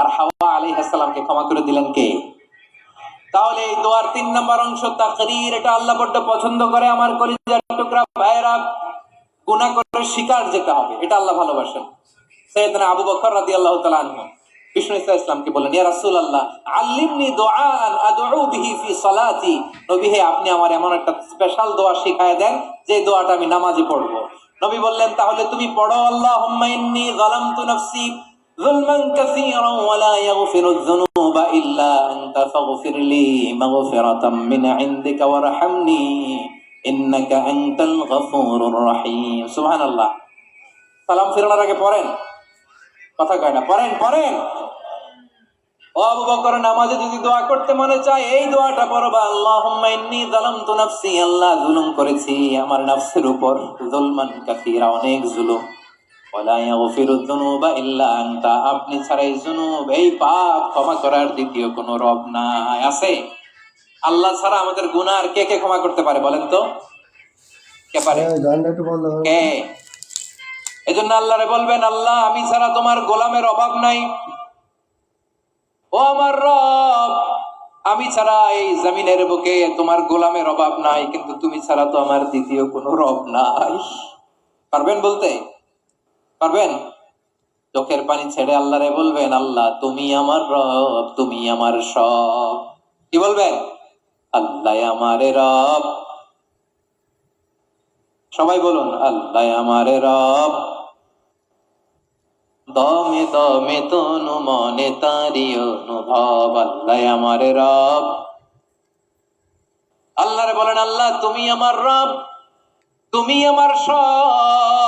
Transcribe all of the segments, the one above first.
আর হাওয়া আলী হাসালামকে ক্ষমা করে দিলেন কে? তাহলে এই দোয়ার তিন নম্বর অংশ তাকরীর এটা আল্লাহ বড্ড পছন্দ করে, আমার কলিজার টুকরা ভাইয়েরা গুনাহ করে শিকার যেতে হবে, এটা আল্লাহ ভালোবাসেন। আবু বকর ইসলামকে বলেন, ইয়া আল্লিমনি বিহি ফি নবী, হে, আপনি আমার এমন একটা স্পেশাল দোয়া শিখায় দেন, যে দোয়াটা আমি নামাজে পড়ব। নবী বললেন, তাহলে তুমি পড়ো, আল্লাহুম্মা নাফসি। ظلما كثيرا ولا يغفر الذنوب إلا أنت فاغفر لي مغفرة من عندك وارحمني إنك أنت الغفور الرحيم سبحان الله সালাম ফেরানোর আগে পড়েন কথা কয় না পড়েন পড়েন ও আবু বকর নামাজে যদি দোয়া করতে মনে চায় এই দোয়াটা পড়বা আল্লাহুম্মা ইন্নী যালামতু নাফসি আল্লাহ জুলুম করেছি আমার নফসের উপর যুলমান কাসীরা অনেক জুলুম আপনি ছাড়া এই জুনুব এই পাপ ক্ষমা করার দ্বিতীয় কোনো রব নাই। আছে? আল্লাহ ছাড়া আমাদের গুনাহ আর কে কে ক্ষমা করতে পারে বলেন তো? কে পারে? কে? এজন্য আল্লাহরে বলবেন আল্লাহ আমি ছাড়া তোমার গোলামের অভাব নাই। ও আমার রব আমি ছাড়া এই জমিনের বুকে তোমার গোলামের অভাব নাই কিন্তু তুমি ছাড়া তো আমার দ্বিতীয় কোনো রব নাই। পারবেন বলতে? পারবেন? চোখের পানি ছেড়ে আল্লাহরে বলবেন, আল্লাহ, তুমি আমার রব, তুমি আমার সব। কি বলবেন? আল্লাহ আমারে রব। সবাই বলুন, আল্লাহ আমারে রব। দমে দমে তনু মনে তারি অনুভব, আল্লাহ আমারে রব। আল্লাহরে বলেন, আল্লাহ, তুমি আমার রব, তুমি আমার সব।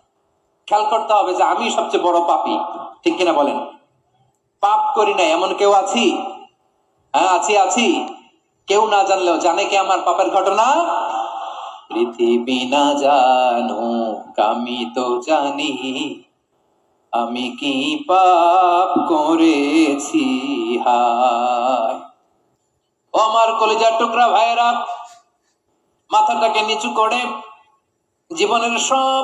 খেয়াল করতে হবে যে আমি সবচেয়ে বড় পাপি। ঠিক কিনা বলেন? পাপ করি না, এমন কেউ আছি? হ্যাঁ আছি আছি। কেউ না জানলেও জানে কি আমার পাপের ঘটনা? পৃথিবী না জানো, আমি তো জানি। আমি কি পাপ করেছি? হায়। আমার কলেজার টুকরা ভাইয়েরা, মাথাটাকে নিচু করে জীবনের সব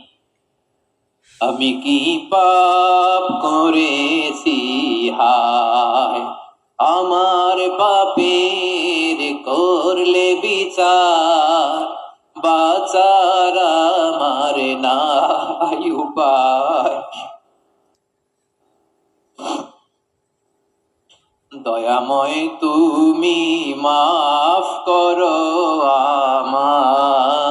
আমি কি পাপ করেছি? হায়, আমার পাপের করলে বিচার, বাচার আমার নাই উপায়। দয়াময় তুমি মাফ করো মাফ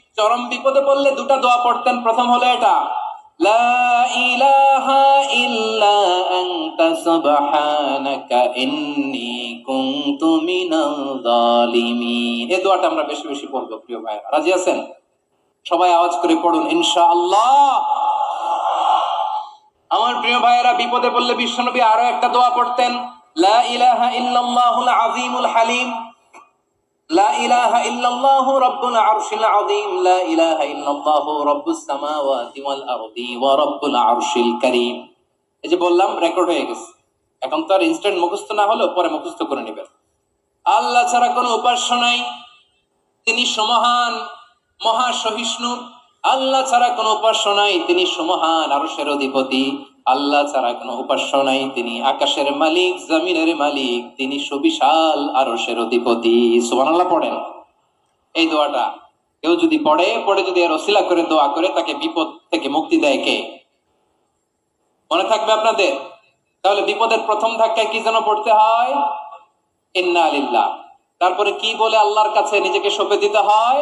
চরম বিপদে পড়লে দুটা দোয়া পড়তেন। প্রথম হলো এটা, লা ইলাহা ইল্লা আনতা সুবহানাকা ইন্নী দোয়াটা আমরা বেশি বেশি পড়ব, প্রিয় ভাইরা রাজি আছেন? সবাই আওয়াজ করে পড়ুন, ইনশাআল্লাহ। আমার প্রিয় ভাইয়েরা, বিপদে পড়লে বিশ্বনবী আরও একটা দোয়া পড়তেন, লা ইলাহা ইল্লাল্লাহুল আযীমুল হালিম। লা ইলাহা ইল্লাল্লাহু লা ইলাহা এই যে বললাম রেকর্ড হয়ে গেছে। এখন তো আর ইনস্ট্যান্ট মুখস্থ না হলেও পরে মুখস্থ করে নেবেন। আল্লাহ ছাড়া কোনো উপাস্য নাই। তিনি সমহান মহা সহিষ্ণু। আল্লাহ ছাড়া কোনো উপাস্য নাই। তিনি সমহান আরশের অধিপতি। আল্লাহ ছাড়া কোনো উপাস্য নাই। তিনি আকাশের মালিক, জমিনের মালিক, তিনি সুবিশাল আরশের অধিপতি। সুবহানাল্লাহ পড়েন। এই দোয়াটা কেউ যদি পড়ে পড়ে যদি এর ওসিলা করে, দোয়া করে, তাকে বিপদ থেকে মুক্তি দেয় কে? মনে থাকবে আপনাদের? তাহলে বিপদের প্রথম ধাক্কায় কি যেন পড়তে হয়? ইন্না আলিল্লাহ তারপরে কি বলে আল্লাহর কাছে নিজেকে সঁপে দিতে হয়?